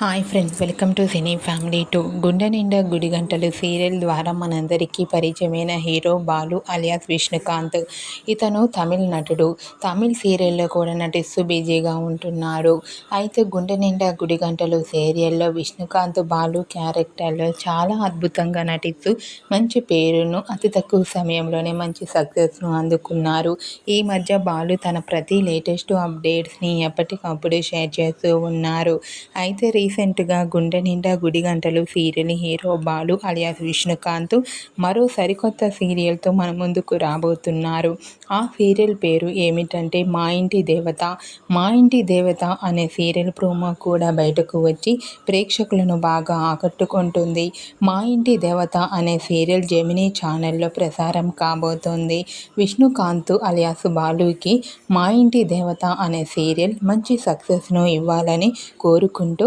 Hi friends welcome to cine family two. గుండె నిండా గుడి గంటలు సీరియల్ ద్వారా మనందరికీ పరిచయమైన హీరో బాలు అలియాస్ విష్ణుకాంత్. ఇతను తమిళ నటుడు. తమిళ్ సీరియల్లో కూడా నటిస్తూ బిజీగా ఉంటున్నారు అయితే గుండె నిండా గుడి గంటలు సీరియల్లో విష్ణుకాంత్ బాలు క్యారెక్టర్లో చాలా అద్భుతంగా నటిస్తూ మంచి పేరును అతి తక్కువ సమయంలోనే మంచి సక్సెస్ను అందుకున్నారు. ఈ మధ్య బాలు తన ప్రతి లేటెస్ట్ అప్డేట్స్ని ఎప్పటికప్పుడు షేర్ చేస్తూ ఉన్నారు. అయితే రీసెంట్గా గుండె నిండా గుడి గంటలు serial hero Balu alias Vishnukanth మరో సరికొత్త సీరియల్తో మన ముందుకు రాబోతున్నారు. ఆ సీరియల్ పేరు ఏమిటంటే మా ఇంటి దేవత మా ఇంటి దేవత అనే సీరియల్ ప్రోమో కూడా బయటకు వచ్చి ప్రేక్షకులను బాగా ఆకట్టుకుంటుంది. మా ఇంటి దేవత అనే సీరియల్ జెమినీ ఛానల్లో ప్రసారం కాబోతోంది. విష్ణుకాంత్ అలియాస్ బాలుకి మా ఇంటి దేవత అనే సీరియల్ మంచి సక్సెస్ను ఇవ్వాలని కోరుకుంటూ